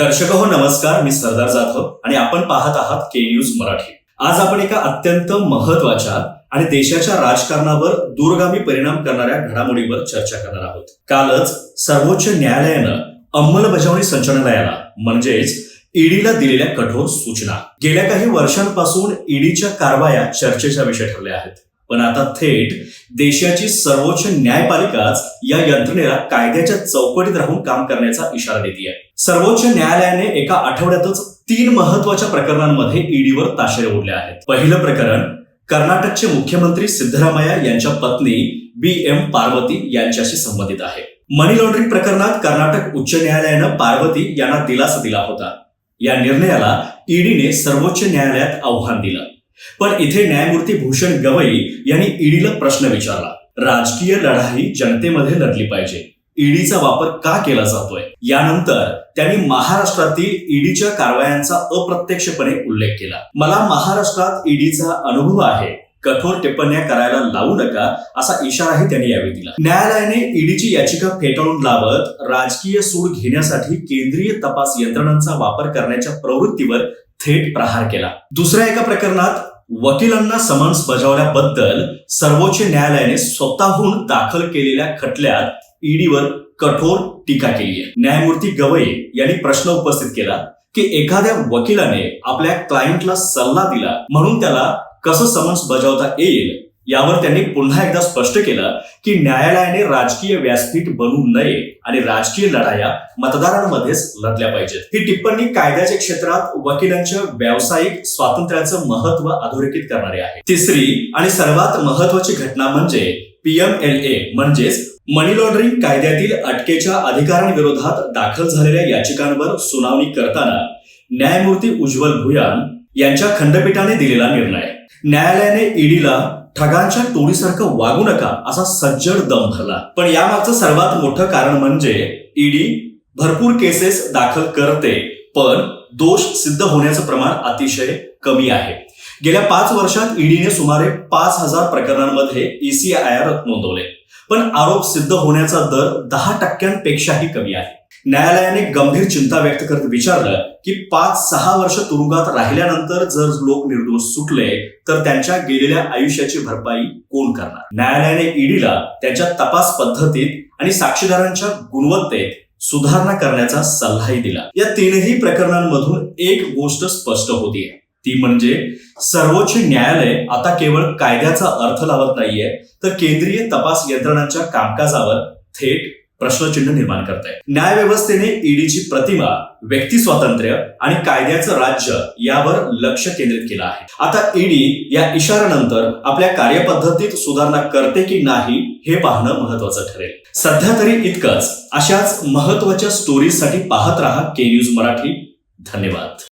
दर्शक हो नमस्कार. मी सरदार जाधव आणि आपण पाहत आहात के न्यूज मराठी. आज आपण एका अत्यंत महत्त्वाच्या आणि देशाच्या राजकारणावर दूरगामी परिणाम करणाऱ्या घडामोडीवर चर्चा करणार आहोत. कालच सर्वोच्च न्यायालयानं अंमलबजावणी संचालनालयाला म्हणजेच ईडीला दिलेल्या कठोर सूचना. गेल्या काही वर्षांपासून ईडीच्या कारवाया चर्चेचा विषय ठरल्या आहेत. पण आता थेट देशाची सर्वोच्च न्यायपालिकाच या यंत्रणेला कायद्याच्या चौकटीत राहून काम करण्याचा इशारा देते आहे सर्वोच्च न्यायालयाने एका आठवड्यातच तीन महत्त्वाच्या प्रकरणांमध्ये ईडीवर ताशेरे ओढले आहेत. पहिलं प्रकरण कर्नाटकचे मुख्यमंत्री सिद्धरामय्या यांच्या पत्नी बी एम पार्वती यांच्याशी संबंधित आहे. मनी लॉन्ड्रिंग प्रकरणात कर्नाटक उच्च न्यायालयानं पार्वती यांना दिलासा दिला होता. या निर्णयाला ईडीने सर्वोच्च न्यायालयात आव्हान दिलं. पण इथे न्यायमूर्ती भूषण गवई यांनी ईडीला प्रश्न विचारला. राजकीय लढाई जनतेमध्ये लढली पाहिजे. ईडीचा वापर का केला जातोय? यानंतर त्यांनी महाराष्ट्रातील ईडीच्या कारवायांचा अप्रत्यक्षपणे उल्लेख केला. मला महाराष्ट्रात ईडीचा अनुभव आहे. कठोर टिप्पण्या करायला लावू नका असा इशाराही त्यांनी यावेळी दिला. न्यायालयाने ईडीची याचिका फेटाळून लावत राजकीय सूड घेण्यासाठी केंद्रीय तपास यंत्रणांचा वापर करण्याच्या प्रवृत्तीवर थेट प्रहार केला. दुसऱ्या एका प्रकरणात वकिलांना समन्स बजावल्याबद्दल सर्वोच्च न्यायालयाने स्वतःहून दाखल केलेल्या खटल्यात ईडीवर कठोर टीका केली आहे. न्यायमूर्ती गवई यांनी प्रश्न उपस्थित केला की एखाद्या वकिलाने आपल्या क्लायंटला सल्ला दिला म्हणून त्याला कसं समन्स बजावता येईल? यावर त्यांनी पुन्हा एकदा स्पष्ट केलं की न्यायालयाने राजकीय व्यासपीठ बनू नये आणि राजकीय लढाया मतदारांमध्येच लढल्या पाहिजेत. ही टिप्पणी कायद्याच्या क्षेत्रात वकिलांच्या व्यावसायिक स्वातंत्र्याचं महत्त्व अधोरेखित करणारी आहे. तिसरी आणि सर्वात महत्वाची घटना म्हणजे पीएमएलए म्हणजेच मनी लॉन्ड्रिंग कायद्यातील अटकेच्या अधिकारांविरोधात दाखल झालेल्या याचिकांवर सुनावणी करताना न्यायमूर्ती उज्ज्वल भुयान यांच्या खंडपीठाने दिलेला निर्णय. न्यायालयाने ईडीला ठगांच्या टोळीसारखं वागू नका असा सज्जड दम भरला पण यामागचं सर्वात मोठं कारण म्हणजे ईडी भरपूर केसेस दाखल करते पण दोष सिद्ध होण्याचं प्रमाण अतिशय कमी आहे. गेल्या पाच वर्षात ईडीने सुमारे पाच हजार प्रकरणांमध्ये E ईसीआयआर नोंदवले पण आरोप सिद्ध होण्याचा दर दहा टक्क्यांपेक्षाही कमी आहे. न्यायालयाने गंभीर चिंता व्यक्त करत विचारलं की पाच सहा वर्ष तुरुंगात राहिल्यानंतर जर लोक निर्दोष सुटले तर त्यांच्या गेलेल्या आयुष्याची भरपाई कोण करणार? न्यायालयाने ईडीला त्यांच्या तपास पद्धतीत आणि साक्षीदारांच्या गुणवत्तेत सुधारणा करण्याचा सल्लाही दिला. या तीनही प्रकरणांमधून एक गोष्ट स्पष्ट होतीये. ती म्हणजे सर्वोच्च न्यायालय आता केवळ कायद्याचा अर्थ लावत नाहीये तर केंद्रीय तपास यंत्रणांच्या कामकाजावर थेट प्रश्नचिन्ह निर्माण करत आहे न्यायव्यवस्थेने ईडीची प्रतिमा व्यक्ती स्वातंत्र्य आणि कायद्याचं राज्य यावर लक्ष केंद्रित केलं आहे. आता ईडी या इशाऱ्यानंतर आपल्या कार्यपद्धतीत सुधारणा करते की नाही हे पाहणं महत्वाचं ठरेल. सध्या तरी इतकंच. अशाच महत्त्वाच्या स्टोरीजसाठी पाहत राहा के न्यूज मराठी. धन्यवाद.